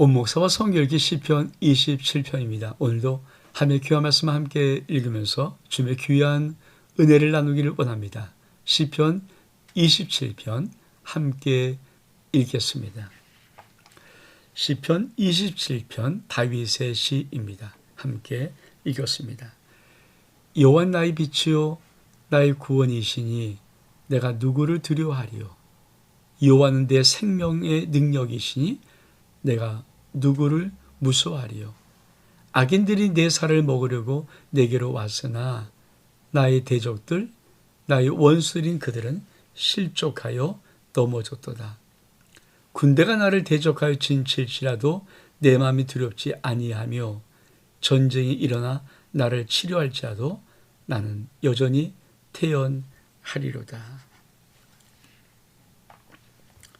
온목사와 성결기 시편 27편입니다. 오늘도 함의 귀한 말씀 함께 읽으면서 주의 귀한 은혜를 나누기를 원합니다. 시편 27편 함께 읽겠습니다. 시편 27편 다윗의 시입니다. 함께 읽었습니다. 여호와 나의 빛이요 나의 구원이시니 내가 누구를 두려워하리요 여호와는 내 생명의 능력이시니 내가 누구를 무서워하리요 악인들이 내 살을 먹으려고 내게로 왔으나 나의 대적들 나의 원수인 그들은 실족하여 넘어졌도다. 군대가 나를 대적하여 진칠지라도 내 마음이 두렵지 아니하며 전쟁이 일어나 나를 치료할지라도 나는 여전히 태연하리로다.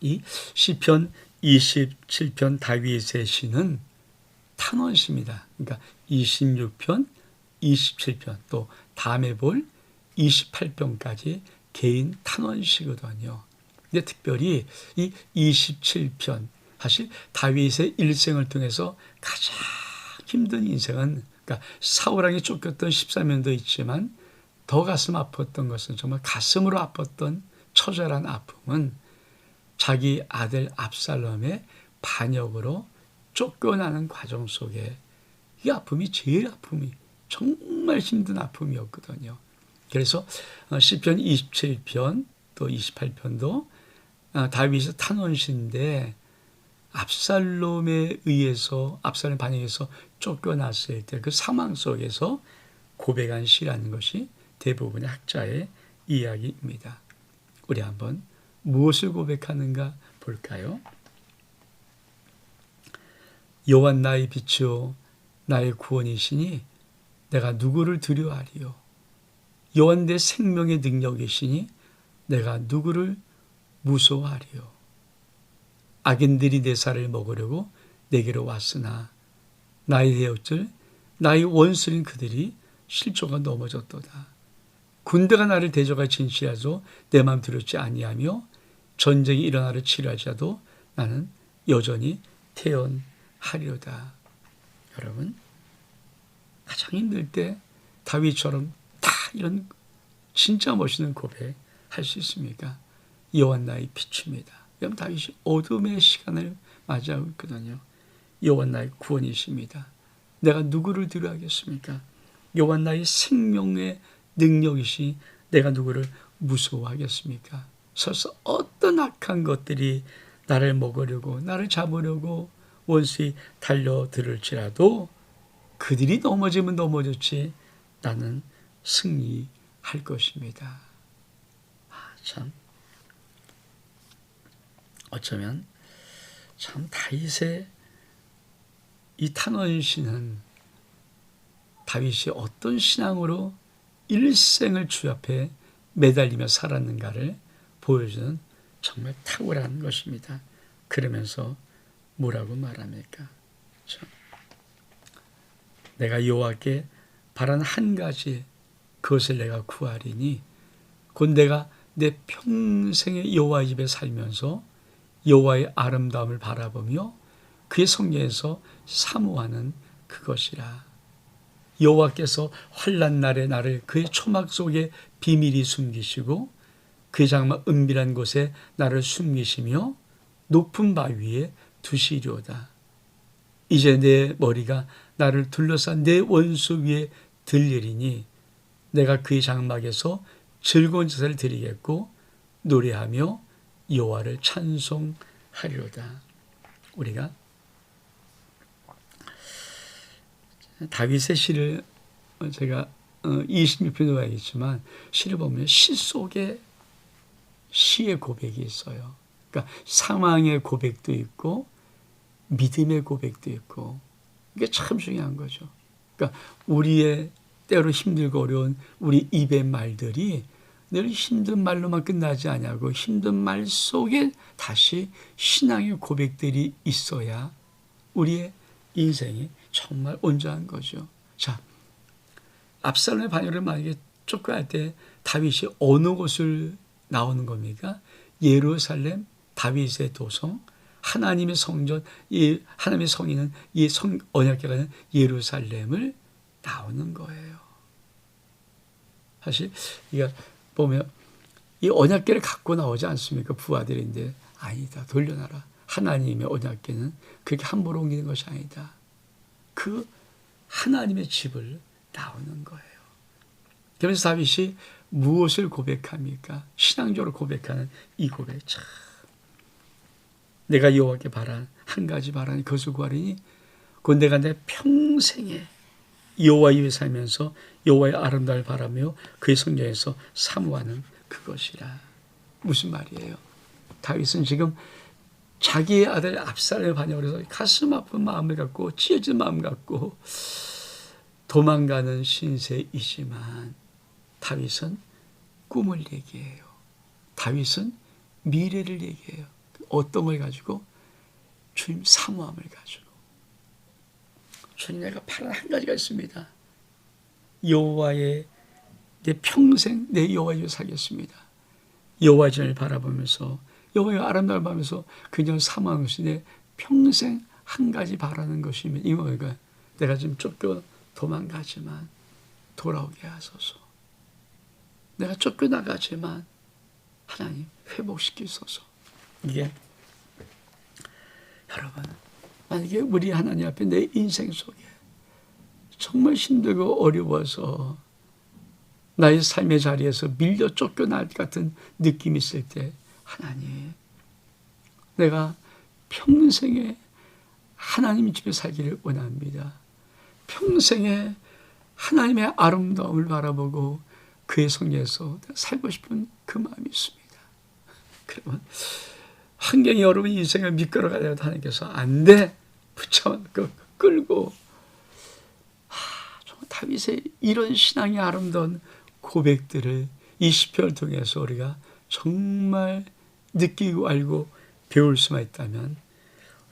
이 시편 27편 다윗의 시는 탄원시입니다. 그러니까 26편, 27편 또 다음에 볼 28편까지 개인 탄원시거든요. 근데 특별히 이 27편 사실 다윗의 일생을 통해서 가장 힘든 인생은 그러니까 사울왕이 쫓겼던 13년도 있지만 더 가슴 아팠던 것은 정말 가슴으로 아팠던 처절한 아픔은 자기 아들 압살롬의 반역으로 쫓겨나는 과정 속에 이 아픔이 제일 아픔이 정말 힘든 아픔이었거든요. 그래서 어, 시편 27편 또 28편도 어, 다윗의 탄원시인데 압살롬에 의해서 압살롬 반역에서 쫓겨났을 때그 사망 속에서 고백한 시라는 것이 대부분의 학자의 이야기입니다. 우리 한번 무엇을 고백하는가 볼까요? 여호와 나의 빛이요 나의 구원이시니 내가 누구를 두려워하리요 여호와 내 생명의 능력이시니 내가 누구를 무서워하리요 악인들이 내 살을 먹으려고 내게로 왔으나 나의 대역들 나의 원수인 그들이 실조가 넘어졌도다. 군대가 나를 대적할 진실하도 내 마음 두렵지 아니하며 전쟁이 일어나를 치료하자도 나는 여전히 태연하리로다. 여러분 가장 힘들 때 다윗처럼 다 이런 진짜 멋있는 고백 할 수 있습니까? 여호와 나의 빛입니다. 여러분 다윗이 어둠의 시간을 맞이하고 있거든요. 여호와 나의 구원이십니다. 내가 누구를 두려워하겠습니까? 여호와 나의 생명의 능력이시 내가 누구를 무서워하겠습니까? 설사 어떤 악한 것들이 나를 먹으려고 나를 잡으려고 원수히 달려들을지라도 그들이 넘어지면 넘어졌지 나는 승리할 것입니다. 아, 참 어쩌면 참 다윗의 이 탄원시는 다윗이 어떤 신앙으로 일생을 주 앞에 매달리며 살았는가를 보여주는 정말 탁월한 것입니다. 그러면서 뭐라고 말합니까? 참. 내가 여호와께 바란 한 가지 그것을 내가 구하리니 곧 내가 내 평생의 여호와 집에 살면서 여호와의 아름다움을 바라보며 그의 성경에서 사모하는 그것이라. 여호와께서 환란 날에 나를 그의 초막 속에 비밀이 숨기시고 그의 장막 은밀한 곳에 나를 숨기시며 높은 바 위에 두시리오다. 이제 내 머리가 나를 둘러싼 내 원수 위에 들리리니 내가 그의 장막에서 즐거운 제사를 드리겠고 노래하며 여호와를 찬송하리로다. 우리가 다윗의 시를 제가 26편에 와야겠지만 시를 보면 시 속에 시의 고백이 있어요. 그러니까 상황의 고백도 있고 믿음의 고백도 있고 이게 참 중요한 거죠. 그러니까 우리의 때로 힘들고 어려운 우리 입의 말들이 늘 힘든 말로만 끝나지 않냐고 힘든 말 속에 다시 신앙의 고백들이 있어야 우리의 인생이 정말 온전한 거죠. 자, 압살롬의 반열을 만약에 쫓겨날 때 다윗이 어느 곳을 나오는 겁니까? 예루살렘 다윗의 도성 하나님의 성전, 이 하나님의 성인은 이 성 언약궤가 예루살렘을 나오는 거예요. 사실 이가 보면 이 언약궤를 갖고 나오지 않습니까? 부하들인데 아니다. 돌려놔라. 하나님의 언약궤는 그렇게 함부로 옮기는 것이 아니다. 그 하나님의 집을 나오는 거예요. 그래서 다윗이 무엇을 고백합니까? 신앙적으로 고백하는 이 고백 참. 내가 여호와께 바란 한 가지 바라니 그것을 구하리니 곧 내가 내 평생에 여호와 위에 살면서 여호와의 아름다움을 바라며 그의 성전에서 사모하는 그것이라. 무슨 말이에요? 다윗은 지금 자기의 아들 압살을 반역을 해서 가슴 아픈 마음을 갖고 찢어진 마음 갖고 도망가는 신세이지만 다윗은 꿈을 얘기해요. 다윗은 미래를 얘기해요. 어떤 걸 가지고 주님 사모함을 가지고 주님 내가 바란 한 가지가 있습니다. 여호와의 내 평생 내 여호와 를 살겠습니다. 여호와 전을 바라보면서 여호와의 아름다움을 보면서 그냥 사모하는 것이 내 평생 한 가지 바라는 것이면 이거가 내가 지금 쫓겨 도망가지만 돌아오게 하소서. 내가 쫓겨나가지만 하나님 회복시키소서. 이게 여러분 만약에 우리 하나님 앞에 내 인생 속에 정말 힘들고 어려워서 나의 삶의 자리에서 밀려 쫓겨날 같은 느낌이 있을 때 하나님 내가 평생에 하나님 집에 살기를 원합니다. 평생에 하나님의 아름다움을 바라보고 그의 성에서 살고 싶은 그 마음이 있습니다. 그러면 환경이 여러분 인생을 미끄러가야 하나님께서 안 돼! 붙여 끌고 하, 정말 다윗의 이런 신앙의 아름다운 고백들을 이 시편을 통해서 우리가 정말 느끼고 알고 배울 수만 있다면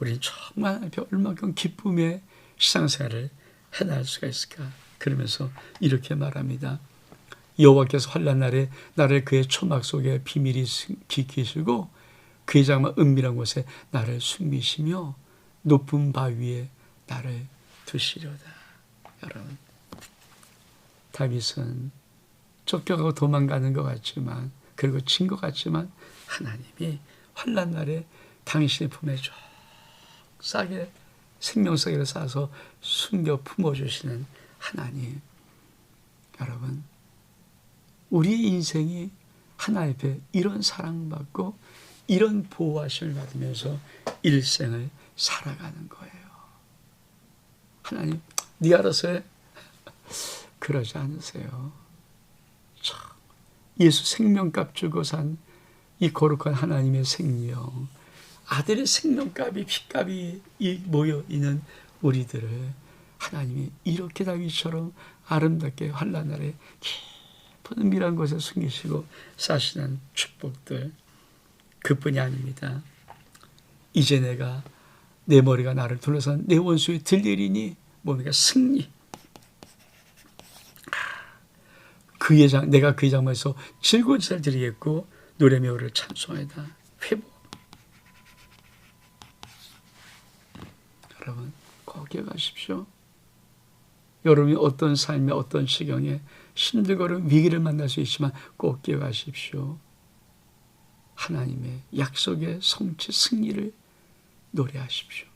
우리는 정말 얼마큼 기쁨의 신앙생활을 해나갈 수가 있을까? 그러면서 이렇게 말합니다. 여호와께서 환란 날에 나를 그의 초막 속에 비밀히 지키시고 그의 장막 은밀한 곳에 나를 숨기시며 높은 바 위에 나를 두시려다. 여러분, 다윗은 쫓겨가고 도망가는 것 같지만 그리고 진것 같지만 하나님이 환란 날에 당신의 품에 쭉 싸게 생명석에를 싸서 숨겨 품어주시는 하나님. 여러분, 우리의 인생이 하나님 앞에 이런 사랑받고 이런 보호하심을 받으면서 일생을 살아가는 거예요. 하나님, 네 알아서 해. 그러지 않으세요. 참, 예수 생명값 주고 산 이 거룩한 하나님의 생명, 아들의 생명값이 피값이 모여 있는 우리들을 하나님이 이렇게 다윗처럼 아름답게 환란 날에 깊 은 은밀한 곳에 숨기시고 사시는 축복들 그뿐이 아닙니다. 이제 내가 내 머리가 나를 둘러싼 내 원수에 들리리니 뭡니까 승리. 그의 장 내가 그의 장막에서 즐거운 잘 드리겠고 노래며 우리를 찬송하다 회복. 여러분 꼭 기억하십시오. 여러분이 어떤 삶에 어떤 시경에 힘들거나 위기를 만날 수 있지만 꼭 기억하십시오. 하나님의 약속의 성취 승리를 노래하십시오.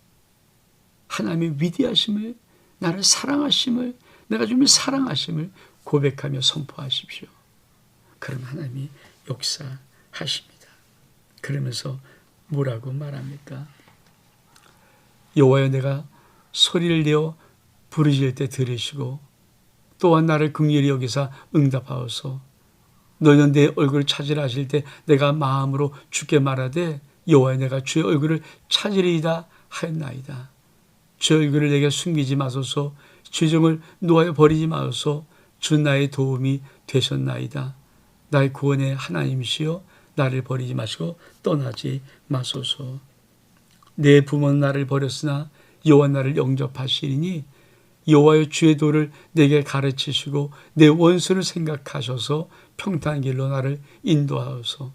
하나님의 위대하심을 나를 사랑하심을 내가 주님 사랑하심을 고백하며 선포하십시오. 그럼 하나님이 역사하십니다. 그러면서 뭐라고 말합니까? 여호와여 내가 소리를 내어 부르실 때 들으시고 또한 나를 극렬히 여기사 응답하옵소. 너는 내 얼굴을 찾으라 하실 때 내가 마음으로 주께 말하되 여호와 내가 주의 얼굴을 찾으리이다 하였나이다. 주의 얼굴을 내게 숨기지 마소서 죄정을 놓아 버리지 마소서 주 나의 도움이 되셨나이다. 나의 구원의 하나님이시여 나를 버리지 마시고 떠나지 마소서. 내 부모는 나를 버렸으나 여호와 나를 영접하시리니 여호와의 주의 도를 내게 가르치시고 내 원수를 생각하셔서 평탄 길로 나를 인도하소서.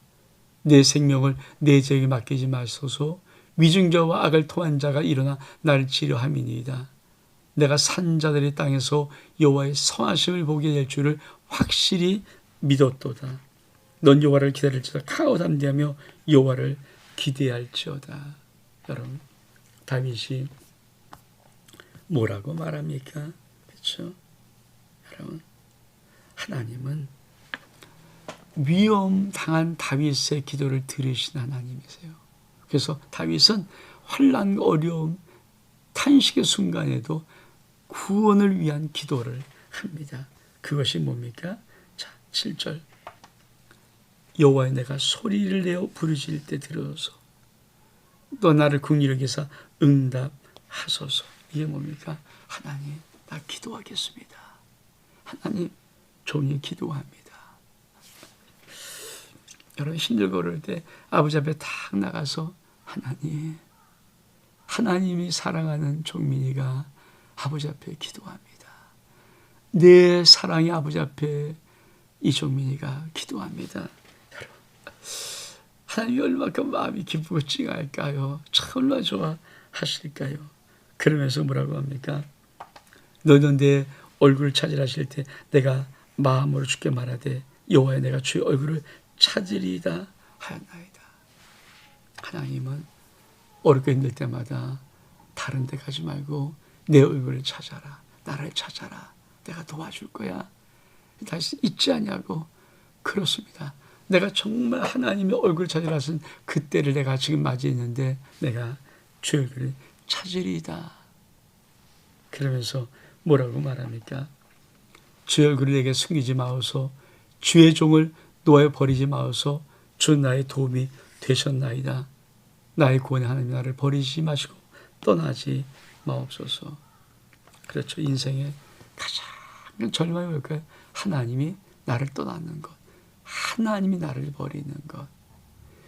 내 생명을 내 죄에 맡기지 마소서. 위증자와 악을 토한 자가 일어나 나를 치료함이니이다. 내가 산자들의 땅에서 여호와의 성하심을 보게 될 줄을 확실히 믿었도다. 넌 여호와를 기다릴지어다 카오 담대하며 여호와를 기대할지어다. 여러분 다윗이 뭐라고 말합니까? 그렇죠? 여러분 하나님은 위험 당한 다윗의 기도를 들으신 하나님이세요. 그래서 다윗은 환란 어려움 탄식의 순간에도 구원을 위한 기도를 합니다. 그것이 뭡니까? 자, 7절. 여호와의 내가 소리를 내어 부르짖을 때 들어서 또 나를 기사 응답하소서. 이게 뭡니까? 하나님, 나 기도하겠습니다. 하나님, 종이 기도합니다. 여러분 힘들고 그럴 때 아버지 앞에 탁 나가서 하나님, 하나님이 사랑하는 종민이가 아버지 앞에 기도합니다. 내 사랑이 아버지 앞에 이 종민이가 기도합니다. 하나님이 얼마큼 마음이 기쁘고 찡할까요? 참 얼마나 좋아하실까요? 그러면서 뭐라고 합니까? 너는 내 얼굴을 찾으라실 때 내가 마음으로 주께 말하되 여호와의 내가 주의 얼굴을 찾으리이다 하였나이다. 하나님은 어렵게 힘들 때마다 다른 데 가지 말고 내 얼굴을 찾아라. 나를 찾아라. 내가 도와줄 거야. 다시 잊지 않냐고. 그렇습니다. 내가 정말 하나님의 얼굴을 찾으라선 그때를 내가 지금 맞이했는데 내가 주의 얼굴을 찾으리이다. 그러면서 뭐라고 말합니까? 주의 얼굴을 내게 숨기지 마옵소. 주의 종을 놓아 버리지 마옵소. 주 나의 도움이 되셨나이다. 나의 구원의 하나님 나를 버리지 마시고 떠나지 마옵소서. 그렇죠. 인생의 가장 절망이 뭘까요? 하나님이 나를 떠나는 것. 하나님이 나를 버리는 것.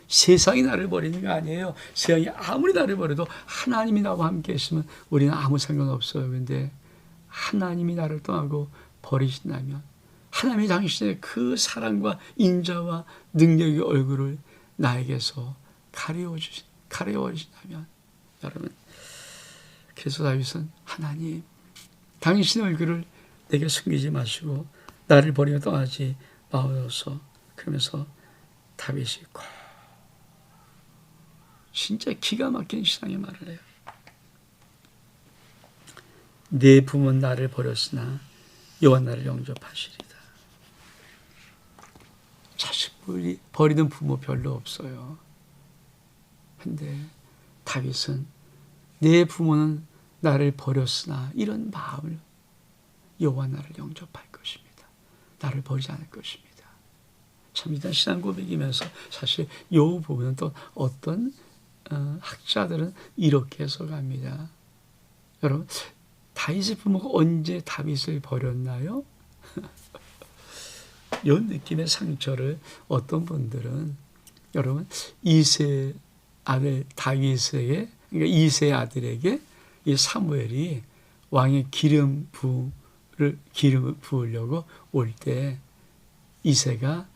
세상이 나를 버리는 게 아니에요. 세상이 아무리 나를 버려도 하나님이 나와 함께 있으면 우리는 아무 상관없어요. 근데 하나님이 나를 떠나고 버리신다면 하나님이 당신의 그 사랑과 인자와 능력의 얼굴을 나에게서 가려워 주신 가려워 주신다면 여러분 그래서 다윗은 하나님 당신의 얼굴을 내게 숨기지 마시고 나를 버리며 떠나지 마옵소서 그러면서 다윗이 꼭 진짜 기가 막힌 신앙의 말을 해요. 내 부모는 나를 버렸으나 여호와 나를 영접하시리다. 자식 버리는 부모 별로 없어요. 근데 다윗은 내 부모는 나를 버렸으나 이런 마음을 여호와 나를 영접할 것입니다. 나를 버리지 않을 것입니다. 참 일단 신앙 고백이면서 사실 이 부분은 또 어떤 어, 학자들은 이렇게 해석합니다. 여러분 다윗의 부모가 언제 다윗을 버렸나요? 이 느낌의 상처를 어떤 분들은 여러분 이세 아들 다윗에게 그러니까 이세 아들에게 이 사무엘이 왕의 기름 부를 기름을 부으려고 올 때 이세가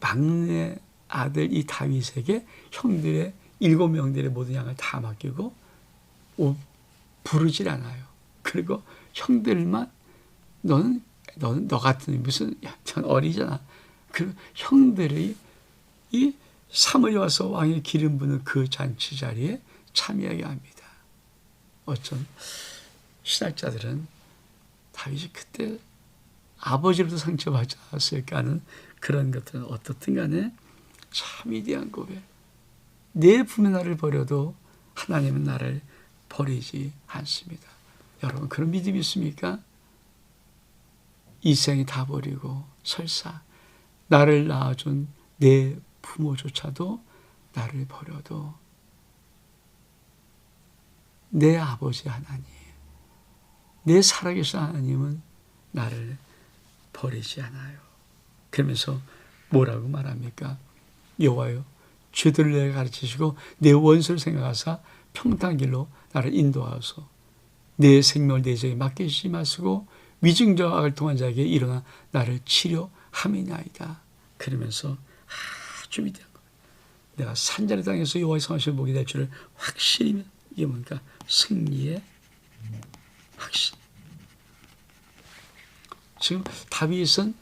막내 아들 이 다윗에게 형들의 일곱 명들의 모든 양을 다 맡기고 부르질 않아요. 그리고 형들만 너는 너는 너 같은 무슨 전 어리잖아. 그 형들이 이 사무엘 와서 왕의 기름 부는 그 잔치 자리에 참여하게 합니다. 어쩐 신학자들은 다윗이 그때 아버지로도 상처받지 않았을까 하는 그런 것들은 어떻든 간에 참 위대한 고백. 내 부모 나를 버려도 하나님은 나를 버리지 않습니다. 여러분 그런 믿음이 있습니까? 이 생이 다 버리고 설사 나를 낳아준 내 부모조차도 나를 버려도 내 아버지 하나님, 내 살아계신 하나님은 나를 버리지 않아요. 그러면서 뭐라고 말합니까? 여호와여, 죄들을 내가 가르치시고 내 원수를 생각하사 평탄 길로 나를 인도하소서. 내 생명을 내 죄에 맡기시 마시고 위증자와 악을 통한 자에게 일어나 나를 치료함이나이다. 그러면서 아주 위대한 거. 내가 산자리 땅에서 여호와의 성하심을 보게 될 줄을 확실히 이게 뭡니까? 승리의 확신. 지금 다윗은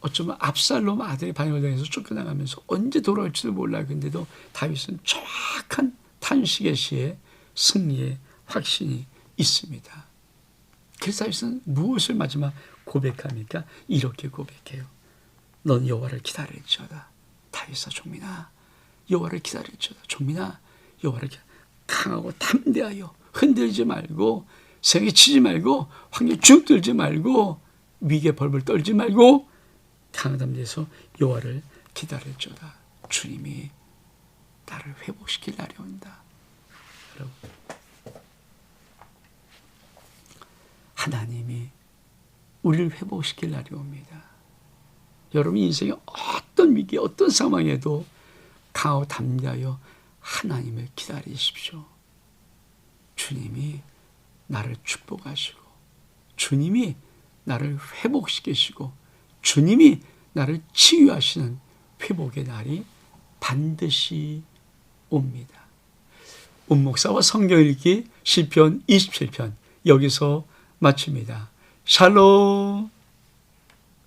어쩌면 압살롬 아들의 반역을 당해서 쫓겨나가면서 언제 돌아올지도 몰라. 근데도 다윗은 정확한 탄식의 시에 승리의 확신이 있습니다. 그래서 다윗은 무엇을 마지막 고백합니까? 이렇게 고백해요. 넌 여호와를 기다릴지어다. 다윗아 종민아 여호와를 기다릴지어다. 종민아 여호와를 강하고 담대하여 흔들지 말고 생에 치지 말고 환경 죽들지 말고 위기에 벌벌 떨지 말고 강담대에서 여호와를 기다릴지어다. 주님이 나를 회복시킬 날이 온다. 여러분 하나님이 우리를 회복시킬 날이 옵니다. 여러분 인생의 어떤 위기, 어떤 상황에도 강하고 담대하여 하나님을 기다리십시오. 주님이 나를 축복하시고, 주님이 나를 회복시키시고, 주님이 나를 치유하시는 회복의 날이 반드시 옵니다. 운목사와 성경 읽기 시편 27편 여기서 마칩니다. 샬롬